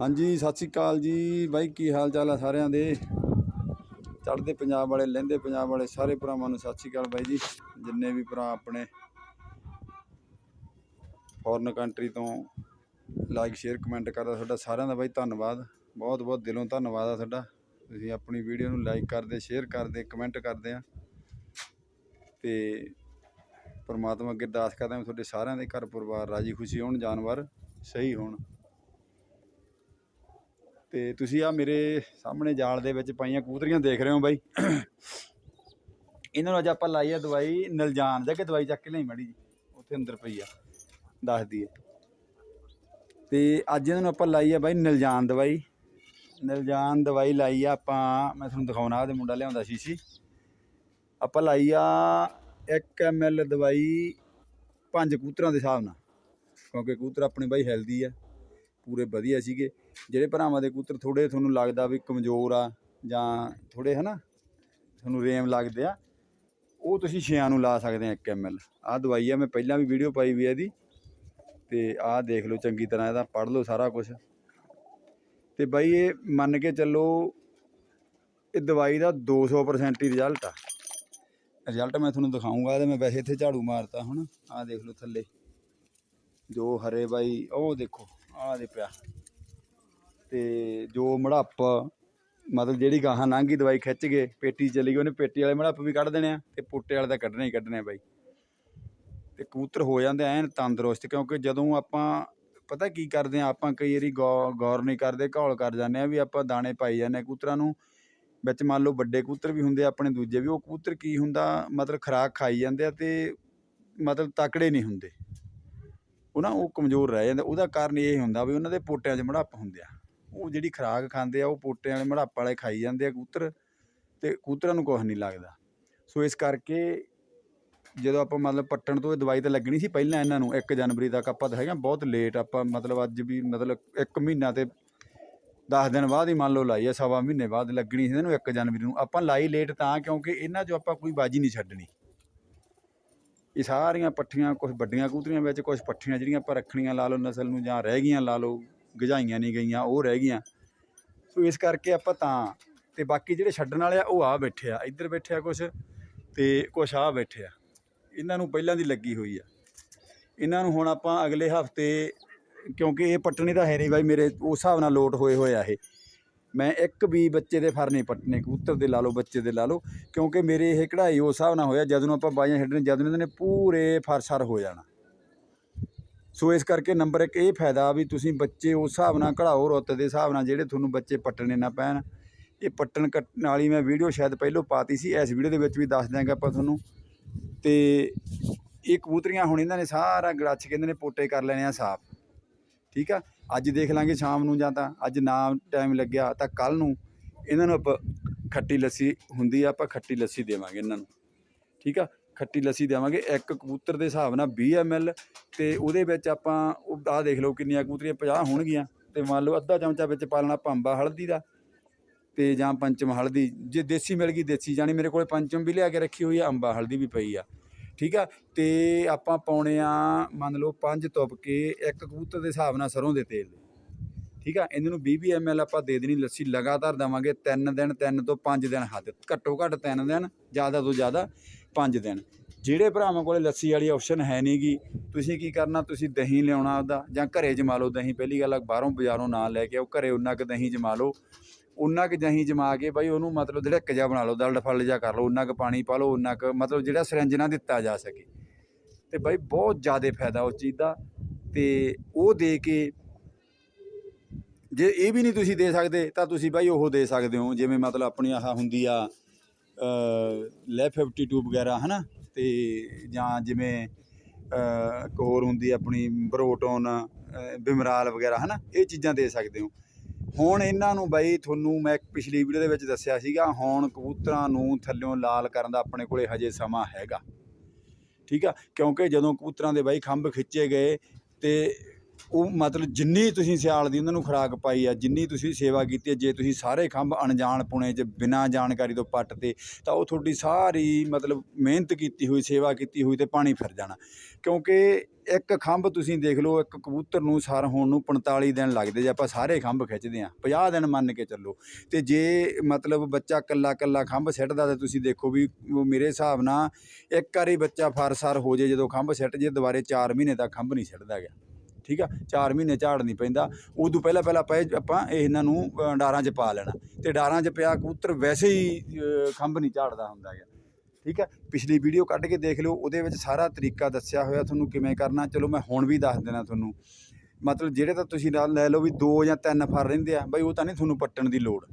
ਹਾਂਜੀ, ਸਤਿ ਸ੍ਰੀ ਅਕਾਲ ਜੀ। ਬਾਈ, ਕੀ ਹਾਲ ਚਾਲ ਆ ਸਾਰਿਆਂ ਦੇ? ਚੜ੍ਹਦੇ ਪੰਜਾਬ ਵਾਲੇ, ਲਹਿੰਦੇ ਪੰਜਾਬ ਵਾਲੇ ਸਾਰੇ ਭਰਾਵਾਂ ਨੂੰ ਸਤਿ ਸ੍ਰੀ ਅਕਾਲ ਬਾਈ ਜੀ। ਜਿੰਨੇ ਵੀ ਭਰਾ ਆਪਣੇ ਫੋਰਨ ਕੰਟਰੀ ਤੋਂ ਲਾਈਕ ਸ਼ੇਅਰ ਕਮੈਂਟ ਕਰਦਾ ਤੁਹਾਡਾ ਸਾਰਿਆਂ ਦਾ ਬਾਈ ਧੰਨਵਾਦ। ਬਹੁਤ ਬਹੁਤ ਦਿਲੋਂ ਧੰਨਵਾਦ ਆ ਤੁਹਾਡਾ। ਤੁਸੀਂ ਆਪਣੀ ਵੀਡੀਓ ਨੂੰ ਲਾਈਕ ਕਰਦੇ ਸ਼ੇਅਰ ਕਰਦੇ ਕਮੈਂਟ ਕਰਦੇ ਆ। ਤੇ ਪਰਮਾਤਮਾ ਅੱਗੇ ਅਰਦਾਸ ਕਰਦਾ ਵੀ ਤੁਹਾਡੇ ਸਾਰਿਆਂ ਦੇ ਘਰ ਪਰਿਵਾਰ ਰਾਜੀ ਖੁਸ਼ੀ ਹੋਣ, ਜਾਨਵਰ ਸਹੀ ਹੋਣ। ਤੇ ਤੁਸੀਂ ਆ ਮੇਰੇ ਸਾਹਮਣੇ ਜਾਲ ਦੇ ਵਿੱਚ ਪਾਈਆਂ ਕੂਤਰੀਆਂ ਦੇਖ ਰਹੇ ਹੋ ਬਾਈ। ਇਹਨਾਂ ਨੂੰ ਅੱਜ ਆਪਾਂ ਲਾਈ ਆ ਦਵਾਈ ਨਲਜਾਨ ਜਾ ਕੇ ਦਵਾਈ ਚੱਕ ਕੇ ਲਈ ਮੜੀ ਜੀ। ਉੱਥੇ ਅੰਦਰ ਪਈ ਆ, ਦੱਸ ਦਈਏ। ਤੇ ਅੱਜ ਇਹਨਾਂ ਨੂੰ ਆਪਾਂ ਲਾਈ ਆ ਬਾਈ ਨਲਜਾਨ ਦਵਾਈ। ਨਲਜਾਨ ਦਵਾਈ ਲਾਈ ਆ ਆਪਾਂ, ਮੈਂ ਤੁਹਾਨੂੰ ਦਿਖਾਉਣਾ, ਉਹਦੇ ਮੁੰਡਾ ਲਿਆਉਂਦਾ ਸੀ ਆਪਾਂ ਲਾਈ ਆ 1 ml ਦਵਾਈ ਪੰਜ ਕੂਤਰਾਂ ਦੇ ਹਿਸਾਬ ਨਾਲ। ਕਿਉਂਕਿ ਕੂਤਰ ਆਪਣੇ ਬਾਈ ਹੈਲਦੀ ਆ, ਪੂਰੇ ਵਧੀਆ ਸੀਗੇ। ਜਿਹੜੇ ਭਰਾਵਾਂ ਦੇ ਕਬੂਤਰ ਥੋੜ੍ਹੇ ਤੁਹਾਨੂੰ ਲੱਗਦਾ ਵੀ ਕਮਜ਼ੋਰ ਆ ਜਾਂ ਥੋੜ੍ਹੇ ਹੈ ਨਾ ਤੁਹਾਨੂੰ ਰੇਮ ਲੱਗਦੇ ਆ, ਉਹ ਤੁਸੀਂ ਛਿਆਂ ਨੂੰ ਲਾ ਸਕਦੇ ਆ 1 ml ਆਹ ਦਵਾਈ ਆ, ਮੈਂ ਪਹਿਲਾਂ ਵੀ ਵੀਡੀਓ ਪਾਈ ਵੀ ਆ ਇਹਦੀ। ਤੇ ਆਹ ਦੇਖ ਲਓ ਚੰਗੀ ਤਰ੍ਹਾਂ ਇਹਦਾ, ਪੜ੍ਹ ਲਓ ਸਾਰਾ ਕੁਝ ਤੇ ਬਾਈ ਇਹ ਮੰਨ ਕੇ ਚੱਲੋ, ਇਹ ਦਵਾਈ ਦਾ 200% ਹੀ ਰਿਜ਼ਲਟ ਆ। ਰਿਜ਼ਲਟ ਮੈਂ ਤੁਹਾਨੂੰ ਦਿਖਾਉਂਗਾ ਤੇ ਮੈਂ ਵੈਸੇ ਇੱਥੇ ਝਾੜੂ ਮਾਰਤਾ ਹੁਣ ਆਹ ਦੇਖ ਲਓ ਥੱਲੇ। ਜੋ ਹਰੇ ਬਾਈ, ਉਹ ਦੇਖੋ, ਆਹ ਦੇ ਪਿਆ। ਤੇ ਜੋ ਮੜੱਪ, ਮਤਲਬ ਜਿਹੜੀ ਗਾਹਾਂ ਲੰਘੀ ਦਵਾਈ ਖਿੱਚ ਗਏ ਪੇਟੀ ਚਲੀ ਗਈ, ਉਹਨੇ ਪੇਟੀ ਵਾਲੇ ਮੜੱਪ ਵੀ ਕੱਢ ਦੇਣੇ ਆ ਤੇ ਪੁੱਟੇ ਵਾਲੇ ਤਾਂ ਕੱਢਣੇ ਹੀ ਕੱਢਣੇ ਆ ਬਾਈ। ਤੇ ਕਬੂਤਰ ਹੋ ਜਾਂਦੇ ਐਨ ਤੰਦਰੁਸਤ, ਕਿਉਂਕਿ ਜਦੋਂ ਆਪਾਂ, ਪਤਾ ਕੀ ਕਰਦੇ ਆ, ਆਪਾਂ ਕਈ ਵਾਰੀ ਗੌ- ਗੌਰ ਨਹੀਂ ਕਰਦੇ, ਘੋਲ ਕਰ ਜਾਂਦੇ ਆ ਵੀ ਆਪਾਂ ਦਾਣੇ ਪਾਈ ਜਾਂਦੇ ਆ ਕਬੂਤਰਾਂ ਨੂੰ। ਵਿੱਚ ਮੰਨ ਲਓ ਵੱਡੇ ਕਬੂਤਰ ਵੀ ਹੁੰਦੇ ਆਪਣੇ ਦੂਜੇ ਵੀ, ਉਹ ਕਬੂਤਰ ਕੀ ਹੁੰਦਾ, ਮਤਲਬ ਖੁਰਾਕ ਖਾਈ ਜਾਂਦੇ ਆ ਤੇ ਮਤਲਬ ਤਕੜੇ ਨਹੀਂ ਹੁੰਦੇ। ਉਹ ਨਾ ਉਹ ਕਮਜ਼ੋਰ ਰਹਿ ਜਾਂਦੇ, ਉਹਦਾ ਕਾਰਨ ਇਹ ਹੁੰਦਾ ਵੀ ਉਹਨਾਂ ਦੇ ਪੋਟਿਆਂ 'ਚ ਮੜੱਪ ਹੁੰਦੇ ਆ। ਉਹ ਜਿਹੜੀ ਖੁਰਾਕ ਖਾਂਦੇ ਆ, ਉਹ ਪੋਟਿਆਂ ਵਾਲੇ, ਮੜੱਪ ਵਾਲੇ ਖਾਈ ਜਾਂਦੇ ਆ ਕਬੂਤਰ ਅਤੇ ਕਬੂਤਰਾਂ ਨੂੰ ਕੁਛ ਨਹੀਂ ਲੱਗਦਾ। ਸੋ ਇਸ ਕਰਕੇ ਜਦੋਂ ਆਪਾਂ ਮਤਲਬ ਪੱਟਣ ਤੋਂ ਇਹ ਦਵਾਈ ਤਾਂ ਲੱਗਣੀ ਸੀ ਪਹਿਲਾਂ ਇਹਨਾਂ ਨੂੰ 1 ਜਨਵਰੀ ਤੱਕ ਆਪਾਂ ਤਾਂ ਹੈਗਾ ਬਹੁਤ ਲੇਟ ਆਪਾਂ ਮਤਲਬ ਅੱਜ ਵੀ ਮਤਲਬ 1 ਮਹੀਨਾ ਤੇ 10 ਦਿਨ ਬਾਅਦ ਹੀ ਮੰਨ ਲਓ ਲਾਈ ਆ, ਸਵਾ ਮਹੀਨੇ ਬਾਅਦ ਲੱਗਣੀ ਸੀ ਇਹਨੂੰ 1 ਜਨਵਰੀ ਨੂੰ। ਆਪਾਂ ਲਾਈ ਲੇਟ ਤਾਂ ਕਿਉਂਕਿ ਇਹਨਾਂ 'ਚੋਂ ਆਪਾਂ ਕੋਈ ਬਾਜੀ ਨਹੀਂ ਛੱਡਣੀ। ਇਹ ਸਾਰੀਆਂ ਪੱਠੀਆਂ ਕੁਝ ਵੱਡੀਆਂ ਕੂਤਰੀਆਂ ਵਿੱਚ ਕੁਝ ਪੱਠੀਆਂ ਜਿਹੜੀਆਂ ਆਪਾਂ ਰੱਖਣੀਆਂ, ਲਾ ਲਓ ਨਸਲ ਨੂੰ ਜਾਂ ਰਹਿ ਗਈਆਂ, ਲਾ ਲਓ ਗਜਾਈਆਂ ਨਹੀਂ ਗਈਆਂ, ਉਹ ਰਹਿ ਗਈਆਂ। ਸੋ ਇਸ ਕਰਕੇ ਆਪਾਂ ਤਾਂ, ਤੇ ਬਾਕੀ ਜਿਹੜੇ ਛੱਡਣ ਵਾਲੇ ਆ, ਉਹ ਆ ਬੈਠੇ ਆ। ਇੱਧਰ ਬੈਠੇ ਆ ਕੁਝ ਤੇ ਕੁਝ ਆ ਬੈਠੇ ਆ। ਇਹਨਾਂ ਨੂੰ ਪਹਿਲਾਂ ਦੀ ਲੱਗੀ ਹੋਈ ਆ। ਇਹਨਾਂ ਨੂੰ ਹੁਣ ਆਪਾਂ ਅਗਲੇ ਹਫ਼ਤੇ, ਕਿਉਂਕਿ ਇਹ ਪੱਟਣੇ ਤਾਂ ਹੈ ਨਹੀਂ ਬਾਈ ਮੇਰੇ, ਉਸ ਹਿਸਾਬ ਨਾਲ ਲੋਟ ਹੋਏ ਹੋਏ ਆ ਇਹ। ਮੈਂ ਇੱਕ ਵੀ ਬੱਚੇ ਦੇ ਫਰ ਨਹੀਂ ਪੱਟਨੇ ਕਬੂਤਰ ਦੇ ਲਾ ਲਓ, ਬੱਚੇ ਦੇ ਲਾ ਲਓ, ਕਿਉਂਕਿ ਮੇਰੇ ਇਹ ਕਢਾਈ ਉਸ ਹਿਸਾਬ ਨਾਲ ਹੋਇਆ, ਜਦੋਂ ਨੂੰ ਆਪਾਂ ਬਾਈਆਂ ਛੱਡਣੇ, ਜਦੋਂ ਨੂੰ ਇਹਨਾਂ ਨੇ ਪੂਰੇ ਫਰਸਰ ਹੋ ਜਾਣਾ। ਸੋ ਇਸ ਕਰਕੇ ਨੰਬਰ ਇੱਕ ਇਹ ਫਾਇਦਾ ਵੀ ਤੁਸੀਂ ਬੱਚੇ ਉਸ ਹਿਸਾਬ ਨਾਲ ਕਢਾਓ, ਰੁੱਤ ਦੇ ਹਿਸਾਬ ਨਾਲ ਜਿਹੜੇ ਤੁਹਾਨੂੰ ਬੱਚੇ ਪੱਟਣੇ ਨਾ ਪੈਣ। ਇਹ ਪੱਟਣ ਕੱਟਣ ਵਾਲੀ ਮੈਂ ਵੀਡੀਓ ਸ਼ਾਇਦ ਪਹਿਲੋਂ ਪਾਤੀ ਸੀ, ਇਸ ਵੀਡੀਓ ਦੇ ਵਿੱਚ ਵੀ ਦੱਸ ਦਿਆਂਗੇ ਆਪਾਂ ਤੁਹਾਨੂੰ। ਤੇ ਇਹ ਕਬੂਤਰੀਆਂ ਹੁਣ ਇਹਨਾਂ ਨੇ ਸਾਰਾ ਗੜਾਚ ਕਹਿੰਦੇ ਨੇ ਪੋਟੇ ਕਰ ਲੈਣੇ ਆ ਸਾਫ਼। ਠੀਕ ਆ? ਅੱਜ ਦੇਖ ਲਾਂਗੇ ਸ਼ਾਮ ਨੂੰ ਜਾਂ ਤਾਂ ਅੱਜ ਨਾ ਟਾਈਮ ਲੱਗਿਆ ਤਾਂ ਕੱਲ ਨੂੰ ਇਹਨਾਂ ਨੂੰ ਆਪਾਂ ਖੱਟੀ ਲੱਸੀ ਹੁੰਦੀ ਆ, ਆਪਾਂ ਖੱਟੀ ਲੱਸੀ ਦੇਵਾਂਗੇ ਇਹਨਾਂ ਨੂੰ। ਠੀਕ ਆ? ਖੱਟੀ ਲੱਸੀ ਦੇਵਾਂਗੇ, ਇੱਕ ਕਬੂਤਰ ਦੇ ਹਿਸਾਬ ਨਾਲ 20 ml ਤੇ ਉਹਦੇ ਵਿੱਚ ਆਪਾਂ, ਉਹ ਆਹ ਦੇਖ ਲਓ ਕਿੰਨੀਆਂ ਕਬੂਤਰੀਆਂ 50 ਹੋਣਗੀਆਂ ਤੇ ਮੰਨ ਲਓ ਅੱਧਾ ਚਮਚਾ ਵਿੱਚ ਪਾ ਲੈਣਾ ਪੰਬਾ ਹਲਦੀ ਦਾ ਤੇ ਜਾਂ ਪੰਚਮ ਹਲਦੀ, ਜੇ ਦੇਸੀ ਮਿਲ ਗਈ ਦੇਸੀ ਜਾਣੀ ਮੇਰੇ ਕੋਲੇ ਪੰਚਮ ਵੀ ਲਿਆ ਕੇ ਰੱਖੀ ਹੋਈ ਆ, ਅੰਬਾ ਹਲਦੀ ਵੀ ਪਈ ਆ, ਠੀਕ ਆ? ਤੇ ਆਪਾਂ ਪਾਉਣੇ ਆ, ਮੰਨ ਲਓ ਪੰਜ ਤੁਪ ਕੇ ਇੱਕ ਕਬੂਤਰ ਦੇ ਹਿਸਾਬ ਨਾਲ ਸਰੋਂ ਦੇ ਤੇਲ ਦੇ, ਠੀਕ ਆ? ਇਹਨਾਂ ਨੂੰ 20 20 ml ਆਪਾਂ ਦੇ ਦੇਣੀ, ਲੱਸੀ ਲਗਾਤਾਰ ਦਵਾਂਗੇ 3 ਦਿਨ 3 ਤੋਂ 5 ਦਿਨ ਹੱਦ, ਘੱਟੋ ਘੱਟ 3 ਦਿਨ, ਜ਼ਿਆਦਾ ਤੋਂ ਜ਼ਿਆਦਾ। 5 ਦਿਨ। ਜਿਹੜੇ ਭਰਾਵਾਂ ਕੋਲੇ ਲੱਸੀ ਵਾਲੀ ਆਪਸ਼ਨ ਹੈ ਨਹੀਂਗੀ ਤੁਸੀਂ ਕੀ ਕਰਨਾ? ਤੁਸੀਂ ਦਹੀਂ ਲਿਆਉਣਾ ਉਹਦਾ ਜਾਂ ਘਰੇ ਜਮਾ ਲਓ ਦਹੀਂ। ਪਹਿਲੀ ਗੱਲ ਬਾਹਰੋਂ ਬਾਜ਼ਾਰੋਂ ਨਾ ਲੈ ਕੇ ਆਓ, ਘਰੇ ਉਹਨਾਂ ਕੁ ਦਹੀਂ ਜਮਾ ਲਓ। ਉਹਨਾਂ ਕੁ ਦਹੀਂ ਜਮਾ ਕੇ ਬਾਈ ਉਹਨੂੰ ਮਤਲਬ ਧੜਕ ਜਿਹਾ ਬਣਾ ਲਓ ਦਲਡ ਫਲ ਜਿਹਾ ਕਰ ਲਓ ਉਹਨਾਂ ਕੁ ਪਾਣੀ ਪਾ ਲਓ ਉਹਨਾਂ ਕੁ ਮਤਲਬ ਜਿਹੜਾ ਸਿਰੰਜ ਨਾ ਦਿੱਤਾ ਜਾ ਸਕੇ। ਤੇ ਬਾਈ ਬਹੁਤ ਜ਼ਿਆਦਾ ਫਾਇਦਾ ਉਸ ਚੀਜ਼ ਦਾ। ਤੇ ਉਹ ਦੇ ਕੇ ਜੇ ਇਹ ਵੀ ਨਹੀਂ ਤੁਸੀਂ ਦੇ ਸਕਦੇ, ਤਾਂ ਤੁਸੀਂ ਬਾਈ ਉਹ ਦੇ ਸਕਦੇ ਹੋ। ਜਿਵੇਂ ਮਤਲਬ ਆਪਣੀ ਆਹ ਹੁੰਦੀ ਆ ਲੈ 52 ਵਗੈਰਾ ਹੈ ਨਾ ਅਤੇ ਜਾਂ ਜਿਵੇਂ ਇੱਕ ਹੋਰ ਹੁੰਦੀ ਆਪਣੀ ਬਰੋਟੋਨ ਬਿਮਰਾਲ ਵਗੈਰਾ ਹੈ ਨਾ ਇਹ ਚੀਜ਼ਾਂ ਦੇ ਸਕਦੇ ਹੋ। ਹੁਣ ਇਹਨਾਂ ਨੂੰ ਬਾਈ ਤੁਹਾਨੂੰ ਮੈਂ ਇੱਕ ਪਿਛਲੀ ਵੀਡੀਓ ਦੇ ਵਿੱਚ ਦੱਸਿਆ ਸੀਗਾ, ਹੁਣ ਕਬੂਤਰਾਂ ਨੂੰ ਥੱਲਿਓਂ ਲਾਲ ਕਰਨ ਦਾ ਆਪਣੇ ਕੋਲੇ ਹਜੇ ਸਮਾਂ ਹੈਗਾ। ਠੀਕ ਆ? ਕਿਉਂਕਿ ਜਦੋਂ ਕਬੂਤਰਾਂ ਦੇ ਬਾਈ ਖੰਭ ਖਿੱਚੇ ਗਏ ਤੇ ਉਹ ਮਤਲਬ ਜਿੰਨੀ ਤੁਸੀਂ ਸਿਆਲ ਦੀ ਉਹਨਾਂ ਨੂੰ ਖੁਰਾਕ ਪਾਈ ਆ, ਜਿੰਨੀ ਤੁਸੀਂ ਸੇਵਾ ਕੀਤੀ ਹੈ ਜੇ ਤੁਸੀਂ ਸਾਰੇ ਖੰਭ ਅਣਜਾਣ ਪੁਣੇ 'ਚ ਬਿਨਾਂ ਜਾਣਕਾਰੀ ਤੋਂ ਪੱਟ ਤੇ, ਤਾਂ ਉਹ ਤੁਹਾਡੀ ਸਾਰੀ ਮਤਲਬ ਮਿਹਨਤ ਕੀਤੀ ਹੋਈ, ਸੇਵਾ ਕੀਤੀ ਹੋਈ ਤੇ ਪਾਣੀ ਫਿਰ ਜਾਣਾ। ਕਿਉਂਕਿ ਇੱਕ ਖੰਭ ਤੁਸੀਂ ਦੇਖ ਲਓ, ਇੱਕ ਕਬੂਤਰ ਨੂੰ ਸਰ ਹੋਣ ਨੂੰ 45 ਦਿਨ ਲੱਗਦੇ ਜੇ ਆਪਾਂ ਸਾਰੇ ਖੰਭ ਖਿੱਚਦੇ ਆ 50 ਦਿਨ ਮੰਨ ਕੇ ਚੱਲੋ। ਤੇ ਜੇ ਮਤਲਬ ਬੱਚਾ ਕੱਲਾ ਕੱਲਾ ਖੰਭ ਸਿੱਟਦਾ ਤੇ ਤੁਸੀਂ ਦੇਖੋ ਵੀ ਉਹ ਮੇਰੇ ਹਿਸਾਬ ਨਾਲ ਇੱਕ ਵਾਰੀ ਬੱਚਾ ਫਰਸਰ ਹੋ ਜੇ, ਜਦੋਂ ਖੰਭ ਸਿੱਟ ਜੇ, ਦੁਬਾਰੇ 4 ਮਹੀਨੇ ਤੱਕ ਖੰਭ ਨਹੀਂ ਸਿੱਟਦਾ ਗਿਆ ਠੀਕ ਆ? 4 ਮਹੀਨੇ ਝਾੜ ਨਹੀਂ ਪੈਂਦਾ। ਉਦੋਂ ਪਹਿਲਾਂ ਪਹਿਲਾਂ ਪਏ ਆਪਾਂ ਇਹਨਾਂ ਨੂੰ ਡਾਰਾਂ 'ਚ ਪਾ ਲੈਣਾ। ਤੇ ਡਾਰਾਂ 'ਚ ਪਿਆ ਕਬੂਤਰ ਵੈਸੇ ਹੀ ਖੰਭ ਨਹੀਂ ਝਾੜਦਾ ਹੁੰਦਾ ਹੈਗਾ। ਠੀਕ ਹੈ ਪਿਛਲੀ ਵੀਡੀਓ ਕੱਢ ਕੇ ਦੇਖ ਲਿਓ। ਉਹਦੇ ਵਿੱਚ ਸਾਰਾ ਤਰੀਕਾ ਦੱਸਿਆ ਹੋਇਆ ਤੁਹਾਨੂੰ ਕਿਵੇਂ ਕਰਨਾ। ਚਲੋ ਮੈਂ ਹੁਣ ਵੀ ਦੱਸ ਦੇਣਾ ਤੁਹਾਨੂੰ। ਮਤਲਬ ਜਿਹੜੇ ਤਾਂ ਤੁਸੀਂ ਨਾਲ ਲੈ ਲਓ ਵੀ ਦੋ ਜਾਂ ਤਿੰਨ ਫਰ ਰਹਿੰਦੇ ਆ, ਬਈ ਉਹ ਤਾਂ ਨਹੀਂ ਤੁਹਾਨੂੰ ਪੱਟਣ ਦੀ ਲੋੜ।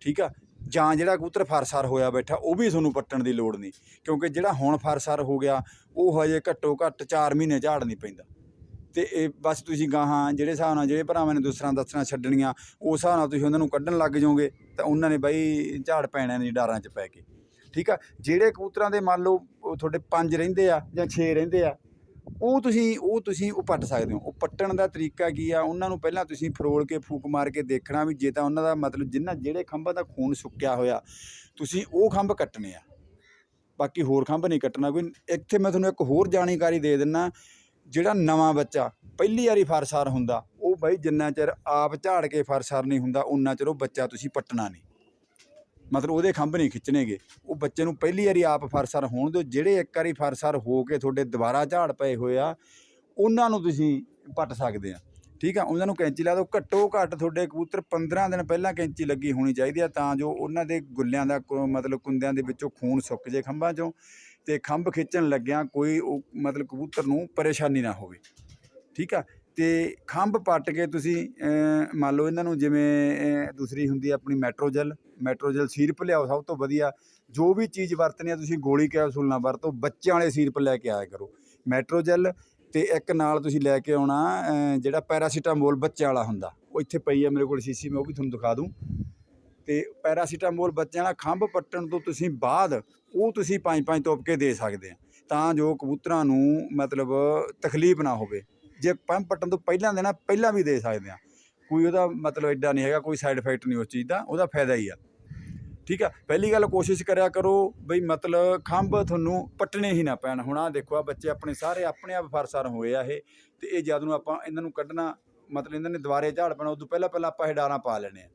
ਠੀਕ ਆ? ਜਾਂ ਜਿਹੜਾ ਕਬੂਤਰ ਫਰਸਾਰ ਹੋਇਆ ਬੈਠਾ, ਉਹ ਵੀ ਤੁਹਾਨੂੰ ਪੱਟਣ ਦੀ ਲੋੜ ਨਹੀਂ। ਕਿਉਂਕਿ ਜਿਹੜਾ ਹੁਣ ਫਰਸਰ ਹੋ ਗਿਆ, ਉਹ ਹਜੇ ਘੱਟੋ ਘੱਟ 4 ਮਹੀਨੇ ਝਾੜ ਨਹੀਂ ਪੈਂਦਾ। ਤੇ ਇਹ ਬਸ ਤੁਸੀਂ ਗਾਹਾਂ ਜਿਹੜੇ ਹਿਸਾਬ ਨਾਲ ਜਿਹੜੇ ਭਰਾਵਾਂ ਨੇ ਦੂਸਰਾ ਦੱਸਣਾ ਛੱਡਣੀਆਂ, ਉਸ ਹਿਸਾਬ ਨਾਲ ਤੁਸੀਂ ਉਹਨਾਂ ਨੂੰ ਕੱਢਣ ਲੱਗ ਜਾਓਗੇ, ਤਾਂ ਉਹਨਾਂ ਨੇ ਬਈ ਝਾੜ ਪੈਣਾ ਨਹੀਂ ਡਾਰਾਂ 'ਚ ਪੈ ਕੇ। ਠੀਕ ਆ? ਜਿਹੜੇ ਕਬੂਤਰਾਂ ਦੇ ਮੰਨ ਲਓ, ਉਹ ਤੁਹਾਡੇ ਪੰਜ ਰਹਿੰਦੇ ਆ ਜਾਂ 6 ਰਹਿੰਦੇ ਆ, ਉਹ ਤੁਸੀਂ ਉਹ ਤੁਸੀਂ, ਉਹ ਪੱਟ ਸਕਦੇ ਹੋ। ਉਹ ਪੱਟਣ ਦਾ ਤਰੀਕਾ ਕੀ ਆ? ਉਹਨਾਂ ਨੂੰ ਪਹਿਲਾਂ ਤੁਸੀਂ ਫਰੋਲ ਕੇ, ਫੂਕ ਮਾਰ ਕੇ ਦੇਖਣਾ ਵੀ ਜੇ ਤਾਂ ਉਹਨਾਂ ਦਾ ਮਤਲਬ ਜਿੰਨਾ, ਜਿਹੜੇ ਖੰਭਾਂ ਦਾ ਖੂਨ ਸੁੱਕਿਆ ਹੋਇਆ, ਤੁਸੀਂ ਉਹ ਖੰਭ ਕੱਟਣੇ ਆ। ਬਾਕੀ ਹੋਰ ਖੰਭ ਨਹੀਂ ਕੱਟਣਾ। ਕੋਈ ਇੱਥੇ ਮੈਂ ਤੁਹਾਨੂੰ ਇੱਕ ਹੋਰ ਜਾਣਕਾਰੀ ਦੇ ਦਿੰਨਾ ਜਿਹੜਾ ਨਵਾਂ ਬੱਚਾ ਪਹਿਲੀ ਵਾਰੀ ਫਰਸਾਰ ਹੁੰਦਾ, ਉਹ ਬਾਈ ਜਿੰਨਾ ਚਿਰ ਆਪ ਝਾੜ ਕੇ ਫਰਸਾਰ ਨਹੀਂ ਹੁੰਦਾ ਉਨਾ ਚਿਰ ਉਹ ਬੱਚਾ ਤੁਸੀਂ ਪੱਟਣਾ ਨਹੀਂ। ਮਤਲਬ ਉਹਦੇ ਖੰਭ ਨਹੀਂ ਖਿੱਚਣੇਗੇ। ਉਹ ਬੱਚੇ ਨੂੰ ਪਹਿਲੀ ਵਾਰੀ ਆਪ ਫਰਸਾਰ ਹੋਣ ਦਿਓ, ਜਿਹੜੇ ਇੱਕ ਵਾਰੀ ਫਰਸਾਰ ਹੋ ਕੇ ਤੁਹਾਡੇ ਦੁਬਾਰਾ ਝਾੜ ਪਏ ਹੋਏ ਆ, ਉਹਨਾਂ ਨੂੰ ਤੁਸੀਂ ਪੱਟ ਸਕਦੇ ਆ। ਠੀਕ ਆ? ਉਹਨਾਂ ਨੂੰ ਕੈਂਚੀ ਲਾ ਦਿਓ। ਘੱਟੋ ਘੱਟ ਤੁਹਾਡੇ ਕਬੂਤਰ 15 ਦਿਨ ਪਹਿਲਾਂ ਕੈਂਚੀ ਲੱਗੀ ਹੋਣੀ ਚਾਹੀਦੀ ਆ, ਤਾਂ ਜੋ ਉਹਨਾਂ ਦੇ ਗੁੱਲਿਆਂ ਦਾ ਕੋ- ਮਤਲਬ ਕੁੰਦਿਆਂ ਦੇ ਵਿੱਚੋਂ ਖੂਨ ਸੁੱਕ ਜੇ ਖੰਭਾਂ ਚੋਂ। ਅਤੇ ਖੰਭ ਖਿੱਚਣ ਲੱਗਿਆਂ ਕੋਈ ਉਹ ਮਤਲਬ ਕਬੂਤਰ ਨੂੰ ਪਰੇਸ਼ਾਨੀ ਨਾ ਹੋਵੇ। ਠੀਕ ਆ? ਅਤੇ ਖੰਭ ਪੱਟ ਕੇ ਤੁਸੀਂ ਮੰਨ ਲਓ ਇਹਨਾਂ ਨੂੰ ਜਿਵੇਂ ਦੂਸਰੀ ਹੁੰਦੀ ਆ ਆਪਣੀ ਮੈਟਰੋਜੈਲ ਮੈਟਰੋਜੈਲ ਸੀਰਪ ਲਿਆਓ, ਸਭ ਤੋਂ ਵਧੀਆ। ਜੋ ਵੀ ਚੀਜ਼ ਵਰਤਣੀ ਆ ਤੁਸੀਂ ਗੋਲੀ ਕੈਪਸੂਲ ਨਾ ਵਰਤੋ, ਬੱਚਿਆਂ ਵਾਲੇ ਸੀਰਪ ਲੈ ਕੇ ਆਇਆ ਕਰੋ। ਮੈਟਰੋਜੈਲ ਅਤੇ ਇੱਕ ਨਾਲ ਤੁਸੀਂ ਲੈ ਕੇ ਆਉਣਾ ਜਿਹੜਾ ਪੈਰਾਸੀਟਾਮੋਲ ਬੱਚਿਆਂ ਵਾਲਾ ਹੁੰਦਾ। ਉਹ ਇੱਥੇ ਪਈ ਆ ਮੇਰੇ ਕੋਲ ਸ਼ੀਸ਼ੀ, ਮੈਂ ਉਹ ਵੀ ਤੁਹਾਨੂੰ ਦਿਖਾ ਦੂੰ। ਅਤੇ ਪੈਰਾਸੀਟਾਮੋਲ ਬੱਚਿਆਂ ਵਾਲਾ ਖੰਭ ਪੱਟਣ ਤੋਂ ਤੁਸੀਂ ਬਾਅਦ ਉਹ ਤੁਸੀਂ ਪੰਜ ਪੰਜ ਤੋਪ ਕੇ ਦੇ ਸਕਦੇ ਆ। ਤਾਂ ਜੋ ਕਬੂਤਰਾਂ ਨੂੰ ਮਤਲਬ ਤਕਲੀਫ ਨਾ ਹੋਵੇ। ਜੇ ਪੰਪ ਪੱਟਣ ਤੋਂ ਪਹਿਲਾਂ ਦੇਣਾ, ਪਹਿਲਾਂ ਵੀ ਦੇ ਸਕਦੇ ਆ। ਕੋਈ ਉਹਦਾ ਮਤਲਬ ਐਡਾ ਨਹੀਂ ਹੈਗਾ, ਕੋਈ ਸਾਈਡ ਇਫੈਕਟ ਨਹੀਂ ਉਸ ਚੀਜ਼ ਦਾ, ਉਹਦਾ ਫਾਇਦਾ ਹੀ ਆ। ਠੀਕ ਆ? ਪਹਿਲੀ ਗੱਲ ਕੋਸ਼ਿਸ਼ ਕਰਿਆ ਕਰੋ ਬਈ ਮਤਲਬ ਖੰਭ ਤੁਹਾਨੂੰ ਪੱਟਣੇ ਹੀ ਨਾ ਪੈਣ। ਹੁਣ ਆ ਦੇਖੋ ਆ ਬੱਚੇ ਆਪਣੇ ਸਾਰੇ ਆਪਣੇ ਆਪ ਫਰਸਾਰ ਹੋਏ ਆ ਇਹ। ਤੇ ਇਹ ਜਦ ਨੂੰ ਆਪਾਂ ਇਹਨਾਂ ਨੂੰ ਕੱਢਣਾ, ਮਤਲਬ ਇਹਨਾਂ ਨੇ ਦੁਬਾਰੇ ਝਾੜ ਪੈਣਾ, ਉਦੋਂ ਪਹਿਲਾਂ ਪਹਿਲਾਂ ਆਪਾਂ ਇਹ ਡਾਰਾਂ ਪਾ ਲੈਣੇ ਆ।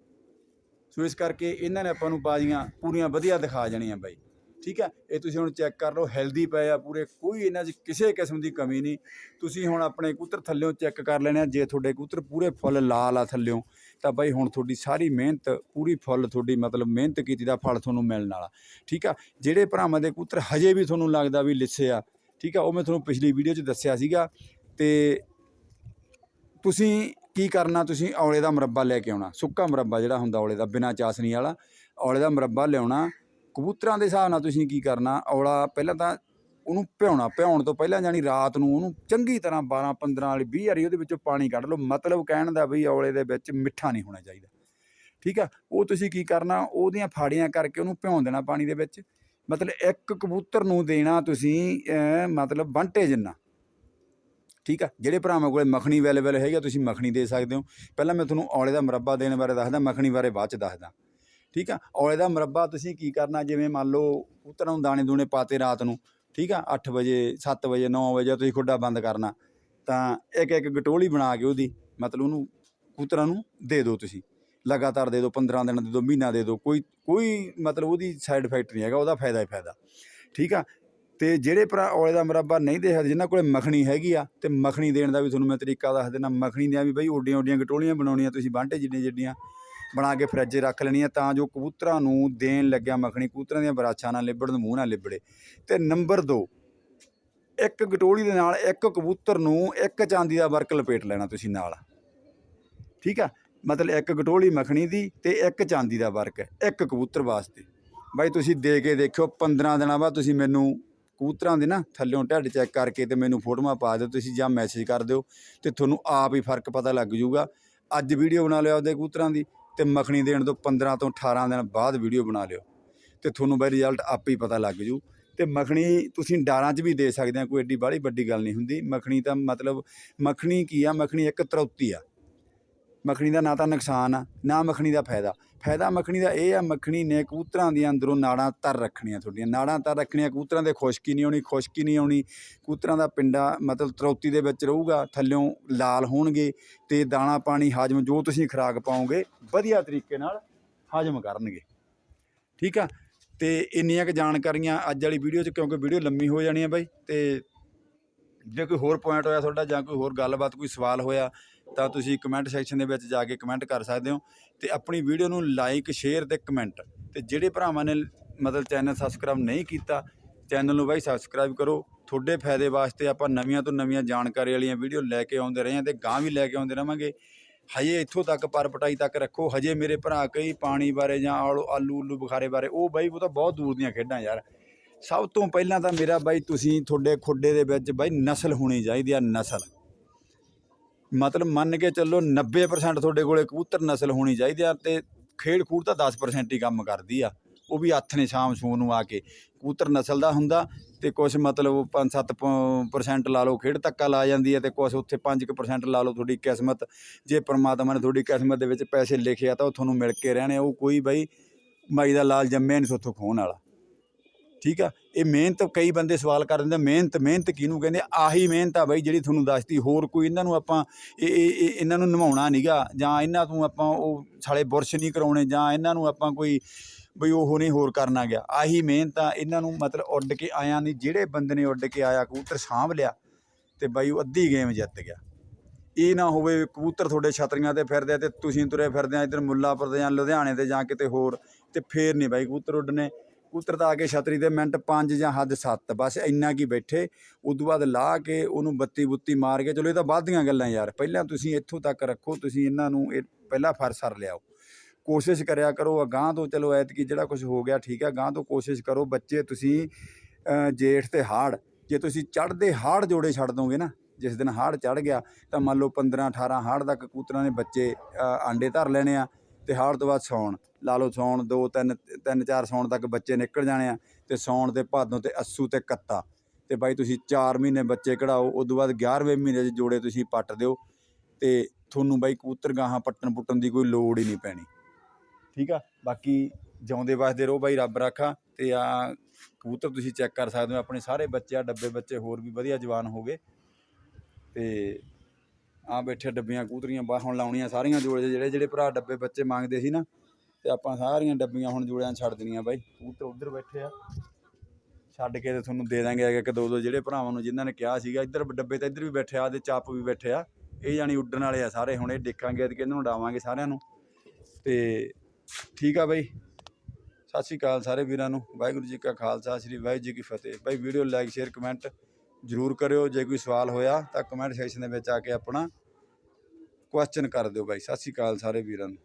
ਸੋ ਇਸ ਕਰਕੇ ਇਹਨਾਂ ਨੇ ਆਪਾਂ ਨੂੰ ਬਾਜ਼ੀਆਂ ਪੂਰੀਆਂ ਵਧੀਆ ਦਿਖਾ ਜਾਣੀਆਂ ਬਾਈ। ਠੀਕ ਹੈ, ਇਹ ਤੁਸੀਂ ਹੁਣ ਚੈੱਕ ਕਰ ਲਓ ਹੈਲਦੀ ਪਏ ਆ ਪੂਰੇ, ਕੋਈ ਇਹਨਾਂ 'ਚ ਕਿਸੇ ਕਿਸਮ ਦੀ ਕਮੀ ਨਹੀਂ। ਤੁਸੀਂ ਹੁਣ ਆਪਣੇ ਕਬੂਤਰ ਥੱਲਿਓਂ ਚੈੱਕ ਕਰ ਲੈਣੇ ਆ, ਜੇ ਤੁਹਾਡੇ ਕਬੂਤਰ ਪੂਰੇ ਫੁੱਲ ਲਾਲ ਆ ਥੱਲਿਓਂ, ਤਾਂ ਬਾਈ ਹੁਣ ਤੁਹਾਡੀ ਸਾਰੀ ਮਿਹਨਤ, ਪੂਰੀ ਫੁੱਲ ਤੁਹਾਡੀ ਮਤਲਬ ਮਿਹਨਤ ਕੀਤੀ ਦਾ ਫਲ ਤੁਹਾਨੂੰ ਮਿਲਣ ਵਾਲਾ। ਠੀਕ ਆ, ਜਿਹੜੇ ਭਰਾਵਾਂ ਦੇ ਕਬੂਤਰ ਹਜੇ ਵੀ ਤੁਹਾਨੂੰ ਲੱਗਦਾ ਵੀ ਲਿੱਸੇ ਆ, ਠੀਕ ਆ, ਉਹ ਮੈਂ ਤੁਹਾਨੂੰ ਪਿਛਲੀ ਵੀਡੀਓ 'ਚ ਦੱਸਿਆ ਸੀਗਾ, ਤੇ ਤੁਸੀਂ ਕੀ ਕਰਨਾ, ਤੁਸੀਂ ਔਲੇ ਦਾ ਮੁਰੱਬਾ ਲੈ ਕੇ ਆਉਣਾ, ਸੁੱਕਾ ਮੁਰੱਬਾ ਜਿਹੜਾ ਹੁੰਦਾ ਔਲੇ ਦਾ, ਬਿਨਾਂ ਚਾਸਣੀ ਵਾਲਾ, ਔਲੇ ਦਾ ਮੁਰੱਬਾ ਲਿਆਉਣਾ ਕਬੂਤਰਾਂ ਦੇ ਹਿਸਾਬ ਨਾਲ ਤੁਸੀਂ ਕੀ ਕਰਨਾ, ਔਲਾ ਪਹਿਲਾਂ ਤਾਂ ਉਹਨੂੰ ਭਿਉਣਾ, ਭਿਉਣ ਤੋਂ ਪਹਿਲਾਂ ਜਾਨੀ ਰਾਤ ਨੂੰ ਉਹਨੂੰ ਚੰਗੀ ਤਰ੍ਹਾਂ 12 15 ਵਾਲੀ 20 ਵਾਰੀ ਉਹਦੇ ਵਿੱਚੋਂ ਪਾਣੀ ਕੱਢ ਲਓ, ਮਤਲਬ ਕਹਿਣ ਦਾ ਵੀ ਔਲੇ ਦੇ ਵਿੱਚ ਮਿੱਠਾ ਨਹੀਂ ਹੋਣਾ ਚਾਹੀਦਾ। ਠੀਕ ਆ? ਉਹ ਤੁਸੀਂ ਕੀ ਕਰਨਾ, ਉਹਦੀਆਂ ਫਾੜੀਆਂ ਕਰਕੇ ਉਹਨੂੰ ਭਿਉਂ ਦੇਣਾ ਪਾਣੀ ਦੇ ਵਿੱਚ। ਮਤਲਬ ਇੱਕ ਕਬੂਤਰ ਨੂੰ ਦੇਣਾ ਤੁਸੀਂ ਮਤਲਬ ਬੰਟੇ ਜਿੰਨਾ ਠੀਕ ਆ? ਜਿਹੜੇ ਭਰਾਵਾਂ ਕੋਲੇ ਮੱਖਣੀ ਅਵੇਲੇਬਲ ਹੈਗੀ ਆ, ਤੁਸੀਂ ਮੱਖਣੀ ਦੇ ਸਕਦੇ ਹੋ। ਪਹਿਲਾਂ ਮੈਂ ਤੁਹਾਨੂੰ ਔਲੇ ਦਾ ਮੁਰੱਬਾ ਦੇਣ ਬਾਰੇ ਦੱਸਦਾ, ਮੱਖਣੀ ਬਾਰੇ ਬਾਅਦ ਚ ਦੱਸਦਾ। ਠੀਕ ਆ? ਔਲੇ ਦਾ ਮੁਰੱਬਾ ਤੁਸੀਂ ਕੀ ਕਰਨਾ? ਜਿਵੇਂ ਮੰਨ ਲਓ ਕਬੂਤਰਾਂ ਨੂੰ ਦਾਣੇ ਦੂਣੇ ਪਾਤੇ ਰਾਤ ਨੂੰ, ਠੀਕ ਆ? 8 ਵਜੇ 7 ਵਜੇ 9 ਵਜੇ ਤੁਸੀਂ ਖੁੱਡਾ ਬੰਦ ਕਰਨਾ। ਤਾਂ ਇੱਕ ਇੱਕ ਗਟੋਲੀ ਬਣਾ ਕੇ ਉਹਦੀ, ਮਤਲਬ ਉਹਨੂੰ ਕਬੂਤਰਾਂ ਨੂੰ ਦੇ ਦਿਓ ਤੁਸੀਂ। ਲਗਾਤਾਰ ਦੇ ਦਿਓ 15 ਦਿਨ ਦੇ ਦਿਓ, ਮਹੀਨਾ ਦੇ ਦਿਓ। ਕੋਈ ਕੋਈ ਮਤਲਬ ਉਹਦੀ ਸਾਈਡ ਇਫੈਕਟ ਨਹੀਂ ਹੈਗਾ, ਉਹਦਾ ਫਾਇਦਾ ਹੀ ਫਾਇਦਾ। ਠੀਕ ਆ? ਤੇ ਜਿਹੜੇ ਭਰਾ ਔਲੇ ਦਾ ਮੁਰੱਬਾ ਨਹੀਂ ਦੇ ਸਕਦੇ, ਜਿਨ੍ਹਾਂ ਕੋਲੇ ਮੱਖਣੀ ਹੈਗੀ ਆ, ਤੇ ਮੱਖਣੀ ਦੇਣ ਦਾ ਵੀ ਤੁਹਾਨੂੰ ਮੈਂ ਤਰੀਕਾ ਦੱਸ ਦਿੰਦਾ। ਮੱਖਣੀ ਦੀਆਂ ਵੀ ਬਈ ਓਡੀਆਂ ਓਡੀਆਂ ਗਟੋਲੀਆਂ ਬਣਾਉਣੀਆਂ, ਤੁਸੀਂ ਬਾਂਟੇ ਜਿੱਡੀਆਂ ਜਿੱਡੀਆਂ ਬਣਾ ਕੇ ਫਰਿੱਜ 'ਚ ਰੱਖ ਹੈ ਤਾਂ ਜੋ ਕਬੂਤਰਾਂ ਨੂੰ ਦੇਣ ਲੱਗਿਆ ਮੱਖਣੀ, ਕਬੂਤਰਾਂ ਦੀਆਂ ਬਰਾਛਾਂ ਨਾਲ ਲਿਬੜਨ, ਮੂੰਹ ਨਾਲ ਲਿਬੜੇ। ਅਤੇ ਨੰਬਰ ਦੋ, ਇੱਕ ਗਟੋਲੀ ਦੇ ਨਾਲ ਇੱਕ ਕਬੂਤਰ ਨੂੰ ਇੱਕ ਚਾਂਦੀ ਦਾ ਵਰਕ ਲਪੇਟ ਲੈਣਾ ਤੁਸੀਂ ਨਾਲ। ਠੀਕ ਆ? ਮਤਲਬ ਇੱਕ ਗਟੋਲੀ ਮੱਖਣੀ ਦੀ ਤੇ ਇੱਕ ਚਾਂਦੀ ਦਾ ਵਰਕ, ਇੱਕ ਕਬੂਤਰ ਵਾਸਤੇ। ਬਾਈ, ਤੁਸੀਂ ਦੇ ਕੇ ਦੇਖਿਓ 15 ਦਿਨਾਂ ਬਾਅਦ ਤੁਸੀਂ ਮੈਨੂੰ ਕਬੂਤਰਾਂ ਦੇ ਨਾ ਥੱਲਿਓਂ ਢੱਡ ਚੈੱਕ ਕਰਕੇ ਤੇ ਮੈਨੂੰ ਫੋਟੋਆਂ ਪਾ ਦਿਓ, ਤੁਸੀਂ ਜਾਂ ਮੈਸੇਜ ਕਰ ਦਿਓ ਤੇ ਤੁਹਾਨੂੰ ਆਪ ਹੀ ਫ਼ਰਕ ਪਤਾ ਲੱਗ ਜਾਊਗਾ। ਅੱਜ ਵੀਡੀਓ ਬਣਾ ਲਿਓ ਆਪਦੇ ਕਬੂਤਰਾਂ ਦੀ। ਤੇ ਮੱਖਣੀ ਦੇਣ ਤੋਂ 15 ਤੋਂ 18 ਦਿਨ ਬਾਅਦ ਵੀਡੀਓ ਬਣਾ ਲਿਓ। ਤੇ ਤੁਹਾਨੂੰ ਬਾਈ ਰਿਜ਼ਲਟ ਆਪੇ ਹੀ ਪਤਾ ਲੱਗ ਜੂ। ਤੇ ਮੱਖਣੀ ਤੁਸੀਂ ਡਾਰਾਂ 'ਚ ਵੀ ਦੇ ਸਕਦੇ ਆ, ਕੋਈ ਏਡੀ ਬਾਹਲੀ ਵੱਡੀ ਗੱਲ ਨਹੀਂ ਹੁੰਦੀ। ਮੱਖਣੀ ਤਾਂ ਮਤਲਬ, ਮੱਖਣੀ ਕੀ ਆ? ਮੱਖਣੀ ਇੱਕ ਤਰੌਤੀ ਆ। ਮੱਖਣੀ ਦਾ ਨਾ ਤਾਂ ਨੁਕਸਾਨ ਆ, ਨਾ ਮੱਖਣੀ ਦਾ ਫਾਇਦਾ। ਫਾਇਦਾ ਮੱਖਣੀ ਦਾ ਇਹ ਆ, ਮੱਖਣੀ ਨੇ ਕਬੂਤਰਾਂ ਦੀਆਂ ਅੰਦਰੋਂ ਨਾੜਾਂ ਤਰ ਰੱਖਣੀਆਂ ਤੁਹਾਡੀਆਂ। ਨਾੜਾਂ ਤਰ ਰੱਖਣੀਆਂ, ਕਬੂਤਰਾਂ ਦੇ ਖੁਸ਼ਕੀ ਨਹੀਂ ਆਉਣੀ, ਖੁਸ਼ਕੀ ਨਹੀਂ ਆਉਣੀ। ਕਬੂਤਰਾਂ ਦਾ ਪਿੰਡਾ ਮਤਲਬ ਤਰੌਤੀ ਦੇ ਵਿੱਚ ਰਹੂਗਾ, ਥੱਲਿਓਂ ਲਾਲ ਹੋਣਗੇ ਤੇ ਦਾਣਾ ਪਾਣੀ, ਹਾਜਮ ਜੋ ਤੁਸੀਂ ਖੁਰਾਕ ਪਾਓਗੇ, ਵਧੀਆ ਤਰੀਕੇ ਨਾਲ ਹਾਜਮ ਕਰਨਗੇ। ਠੀਕ ਆ? ਤੇ ਇੰਨੀਆਂ ਕੁ ਜਾਣਕਾਰੀਆਂ ਅੱਜ ਵਾਲੀ ਵੀਡੀਓ 'ਚ, ਕਿਉਂਕਿ ਵੀਡੀਓ ਲੰਮੀ ਹੋ ਜਾਣੀ ਆ ਬਾਈ, ਤੇ ਜੇ ਕੋਈ ਹੋਰ ਪੁਆਇੰਟ ਹੋਇਆ ਤੁਹਾਡਾ ਜਾਂ ਕੋਈ ਹੋਰ ਗੱਲਬਾਤ, ਕੋਈ ਸਵਾਲ ਹੋਇਆ ਤਾਂ ਤੁਸੀਂ ਕਮੈਂਟ ਸੈਕਸ਼ਨ ਦੇ ਵਿੱਚ ਜਾ ਕੇ ਕਮੈਂਟ ਕਰ ਸਕਦੇ ਹੋ ਤੇ ਆਪਣੀ ਵੀਡੀਓ ਨੂੰ ਲਾਈਕ ਸ਼ੇਅਰ ਤੇ ਕਮੈਂਟ ਤੇ ਜਿਹੜੇ ਭਰਾਵਾਂ ਨੇ ਮਤਲਬ ਚੈਨਲ ਸਬਸਕ੍ਰਾਈਬ ਨਹੀਂ ਕੀਤਾ ਚੈਨਲ ਨੂੰ ਬਾਈ ਸਬਸਕ੍ਰਾਈਬ ਕਰੋ। ਤੁਹਾਡੇ ਫਾਇਦੇ ਵਾਸਤੇ ਆਪਾਂ ਨਵੀਆਂ ਤੋਂ ਨਵੀਆਂ ਜਾਣਕਾਰੀ ਵਾਲੀਆਂ ਵੀਡੀਓ ਲੈ ਕੇ ਆਉਂਦੇ ਰਹੇ ਹਾਂ ਤੇ ਗਾਂ ਵੀ ਲੈ ਕੇ ਆਉਂਦੇ ਰਵਾਂਗੇ। ਹਜੇ ਇੱਥੋਂ ਤੱਕ ਪਰ ਪਟਾਈ ਤੱਕ ਰੱਖੋ। ਹਜੇ ਮੇਰੇ ਭਰਾ ਕਈ ਪਾਣੀ ਬਾਰੇ ਜਾਂ ਆਲੂ ਆਲੂ, ਉਲੂ ਬੁਖਾਰੇ ਬਾਰੇ, ਉਹ ਬਾਈ ਉਹ ਤਾਂ ਬਹੁਤ ਦੂਰ ਦੀਆਂ ਖੇਡਾਂ ਯਾਰ। ਸਭ ਤੋਂ ਪਹਿਲਾਂ ਤਾਂ ਮੇਰਾ ਬਾਈ ਤੁਸੀਂ ਤੁਹਾਡੇ ਖੁੱਡੇ ਦੇ ਵਿੱਚ ਬਾਈ ਨਸਲ ਹੋਣੀ ਚਾਹੀਦੀ ਆ, ਨਸਲ। ਮਤਲਬ ਮੰਨ ਕੇ ਚੱਲੋ 90% ਤੁਹਾਡੇ ਕੋਲੇ ਕਬੂਤਰ ਨਸਲ ਹੋਣੀ ਚਾਹੀਦੀ ਆ ਤੇ ਖੇਡ ਖੂਡ ਤਾਂ 10% ਹੀ ਕੰਮ ਕਰਦੀ ਆ। ਉਹ ਵੀ ਹੱਥ ਨੇ ਸ਼ਾਮ ਸੂਨ ਨੂੰ ਆ ਕੇ। ਕਬੂਤਰ ਨਸਲ ਦਾ ਹੁੰਦਾ ਤੇ ਕੁਝ ਮਤਲਬ 5-7% ਲਾ ਲਓ, ਖੇਡ ਤੱਕਾ ਲਾ ਜਾਂਦੀ ਹੈ ਤੇ ਕੁਝ ਉੱਥੇ 5% ਲਾ ਲਓ ਤੁਹਾਡੀ ਕਿਸਮਤ। ਜੇ ਪਰਮਾਤਮਾ ਨੇ ਤੁਹਾਡੀ ਕਿਸਮਤ ਦੇ ਵਿੱਚ ਪੈਸੇ ਲਿਖਿਆ ਤਾਂ ਉਹ ਤੁਹਾਨੂੰ ਮਿਲ ਕੇ ਰਹਿਣੇ ਉਹ ਕੋਈ ਬਈ ਮਾਈ ਦਾ ਲਾਲ ਜੰਮਿਆ ਨਹੀਂ ਸੋਥੋਂ ਖੋਣ ਵਾਲਾ। ਠੀਕ ਆ? ਇਹ ਮਿਹਨਤ ਕਈ ਬੰਦੇ ਸਵਾਲ ਕਰ ਦਿੰਦੇ ਮਿਹਨਤ ਮਿਹਨਤ ਕਿਹਨੂੰ ਕਹਿੰਦੇ ਆਹੀ ਮਿਹਨਤ ਆ ਬਾਈ ਜਿਹੜੀ ਤੁਹਾਨੂੰ ਦੱਸਦੀ, ਹੋਰ ਕੋਈ ਇਹਨਾਂ ਨੂੰ ਆਪਾਂ ਇਹ ਇਹ ਇਹਨਾਂ ਨੂੰ ਨਿਭਾਉਣਾ ਨਹੀਂਗਾ ਜਾਂ ਇਹਨਾਂ ਤੋਂ ਆਪਾਂ ਉਹ ਸਾਲੇ ਬੁਰਸ਼ ਨਹੀਂ ਕਰਾਉਣੇ ਜਾਂ ਇਹਨਾਂ ਨੂੰ ਆਪਾਂ ਕੋਈ ਬਈ ਉਹ ਨਹੀਂ ਹੋਰ ਕਰਨਾ ਗਿਆ। ਆਹੀ ਮਿਹਨਤ ਆ, ਇਹਨਾਂ ਨੂੰ ਮਤਲਬ ਉੱਡ ਕੇ ਆਇਆ ਨਹੀਂ, ਜਿਹੜੇ ਬੰਦੇ ਨੇ ਉੱਡ ਕੇ ਆਇਆ ਕਬੂਤਰ ਸਾਂਭ ਲਿਆ ਤੇ ਬਾਈ ਉਹ ਅੱਧੀ ਗੇਮ ਜਿੱਤ ਗਿਆ। ਇਹ ਨਾ ਹੋਵੇ ਕਬੂਤਰ ਤੁਹਾਡੇ ਛਤਰੀਆਂ ਤੇ ਫਿਰਦੇ ਆ ਤੇ ਤੁਸੀਂ ਤੁਰੇ ਫਿਰਦੇ ਆ ਇੱਧਰ ਮੁੱਲਾਪੁਰ ਦੇ ਜਾਂ ਲੁਧਿਆਣੇ ਤੇ ਜਾਂ ਕਿਤੇ ਹੋਰ ਤੇ ਫੇਰ ਨਹੀਂ ਬਾਈ ਕਬੂਤਰ ਉੱਡਣੇ। ਕਬੂਤਰ ਤਾਂ ਆ ਕੇ ਛਤਰੀ ਦੇ ਮਿੰਟ 5 ਜਾਂ ਹੱਦ 7 ਬਸ ਇੰਨਾ ਕੀ ਬੈਠੇ। ਉਦੋਂ ਬਾਅਦ ਲਾ ਕੇ ਉਹਨੂੰ ਬੱਤੀ ਬੁੱਤੀ ਮਾਰ ਕੇ, ਚਲੋ ਇਹ ਤਾਂ ਬਾਅਦ ਦੀਆਂ ਗੱਲਾਂ ਯਾਰ, ਪਹਿਲਾਂ ਤੁਸੀਂ ਇੱਥੋਂ ਤੱਕ ਰੱਖੋ, ਤੁਸੀਂ ਇਹਨਾਂ ਨੂੰ ਇਹ ਪਹਿਲਾ ਫਰਸਰ ਲਿਆਓ। ਕੋਸ਼ਿਸ਼ ਕਰਿਆ ਕਰੋ ਅਗਾਂਹ ਤੋਂ ਚਲੋ ਐਤਕੀ ਜਿਹੜਾ ਕੁਝ ਹੋ ਗਿਆ ਠੀਕ ਹੈ ਅਗਾਂਹ ਤੋਂ ਕੋਸ਼ਿਸ਼ ਕਰੋ ਬੱਚੇ ਤੁਸੀਂ ਜੇਠ ਤੇ ਹਾੜ, ਜੇ ਤੁਸੀਂ ਚੜ੍ਹਦੇ ਹਾੜ ਜੋੜੇ ਛੱਡ ਦੋਗੇ ਨਾ, ਜਿਸ ਦਿਨ ਹਾੜ ਚੜ੍ਹ ਗਿਆ, ਤਾਂ ਮੰਨ ਲਓ 15 18 ਹਾੜ ਤੱਕ ਕਬੂਤਰਾਂ ਨੇ ਬੱਚੇ ਆਂਡੇ ਧਰ ਲੈਣੇ ਆ, ਤੇ ਹਾੜ ਤੋਂ ਬਾਅਦ ਸੌਣ। ਲਾ ਲਓ ਸੌਣ ਦੋ, ਤਿੰਨ ਤਿੰਨ, ਚਾਰ ਸੌਣ ਤੱਕ ਬੱਚੇ ਨਿਕਲ ਜਾਣੇ ਆ ਤੇ ਸੌਣ ਤੇ ਭਾਦੋਂ ਤੇ ਅੱਸੂ ਤੇ ਕੱਤਾ। ਤੇ ਬਾਈ ਤੁਸੀਂ 4 ਮਹੀਨੇ ਬੱਚੇ ਕਢਾਓ ਉਸ ਤੋਂ ਬਾਅਦ 11ਵੇਂ ਮਹੀਨੇ 'ਚ ਜੋੜੇ ਤੁਸੀਂ ਪੱਟ ਦਿਓ ਤੇ ਤੁਹਾਨੂੰ ਬਾਈ ਕਬੂਤਰ ਗਾਹਾਂ ਪੱਟਣ ਪੁੱਟਣ ਦੀ ਕੋਈ ਲੋੜ ਹੀ ਨਹੀਂ ਪੈਣੀ। ਠੀਕ ਆ? ਬਾਕੀ ਜਿਉਂਦੇ ਵਸਦੇ ਰਹੋ ਬਾਈ, ਰੱਬ ਰਾਖਾ ਤੇ ਆ ਕਬੂਤਰ ਤੁਸੀਂ ਚੈੱਕ ਕਰ ਸਕਦੇ ਹੋ, ਆਪਣੇ ਸਾਰੇ ਬੱਚੇ ਆ, ਡੱਬੇ ਬੱਚੇ ਹੋਰ ਵੀ ਵਧੀਆ ਜਵਾਨ ਹੋ ਗਏ। ਤੇ ਆ ਬੈਠੇ ਡੱਬੀਆਂ ਕੂਤਰੀਆਂ ਬਾ ਹੁਣ ਲਾਉਣੀਆਂ ਸਾਰੀਆਂ ਜੋੜੇ ਜਿਹੜੇ ਜਿਹੜੇ ਭਰਾ ਡੱਬੇ ਬੱਚੇ ਮੰਗਦੇ ਸੀ ਨਾ ਤੇ ਆਪਾਂ ਸਾਰੀਆਂ ਡੱਬੀਆਂ ਹੁਣ ਜੋੜਿਆਂ ਛੱਡ ਦੇਣੀਆਂ ਬਾਈ। ਕਬੂਤਰ ਉਧਰ ਬੈਠੇ ਆ। ਛੱਡ ਕੇ ਤੇ ਤੁਹਾਨੂੰ ਦੇ ਦਾਂਗੇ ਇੱਕ ਦੋ ਦੋ ਜਿਹੜੇ ਭਰਾਵਾਂ ਨੂੰ ਜਿਨ੍ਹਾਂ ਨੇ ਕਿਹਾ ਸੀਗਾ। ਇੱਧਰ ਡੱਬੇ ਤਾਂ ਇੱਧਰ ਵੀ ਬੈਠੇ ਆ ਤੇ ਚੱਪ ਵੀ ਬੈਠੇ ਆ। ਇਹ ਜਾਨੀ ਉੱਡਣ ਵਾਲੇ ਆ ਸਾਰੇ ਹੁਣ ਇਹ ਦੇਖਾਂਗੇ ਤੇ ਇਹਨਾਂ ਨੂੰ ਉਡਾਵਾਂਗੇ ਸਾਰਿਆਂ ਨੂੰ। ਤੇ ਠੀਕ ਆ ਬਾਈ। ਸਤਿ ਸ਼੍ਰੀ ਅਕਾਲ ਸਾਰੇ ਵੀਰਾਂ ਨੂੰ। ਵਾਹਿਗੁਰੂ ਜੀ ਕਾ ਖਾਲਸਾ ਸ੍ਰੀ ਵਾਹਿਗੁਰੂ ਜੀ ਕੀ ਫਤਿਹ। ਬਾਈ ਵੀਡੀਓ ਲਾਈਕ ਸ਼ੇਅਰ ਕਮੈਂਟ ਜ਼ਰੂਰ ਕਰਿਓ। ਜੇ ਕੋਈ ਸਵਾਲ ਹੋਇਆ ਤਾਂ ਕਮੈਂਟ ਸੈਕਸ਼ਨ ਦੇ ਵਿੱਚ ਆ ਕੇ ਆਪਣਾ ਕੁਐਸਚਨ ਕਰ ਦਿਓ ਬਾਈ। ਸਤਿ ਸ਼੍ਰੀ ਅਕਾਲ ਸਾਰੇ ਵੀਰਾਂ ਨੂੰ।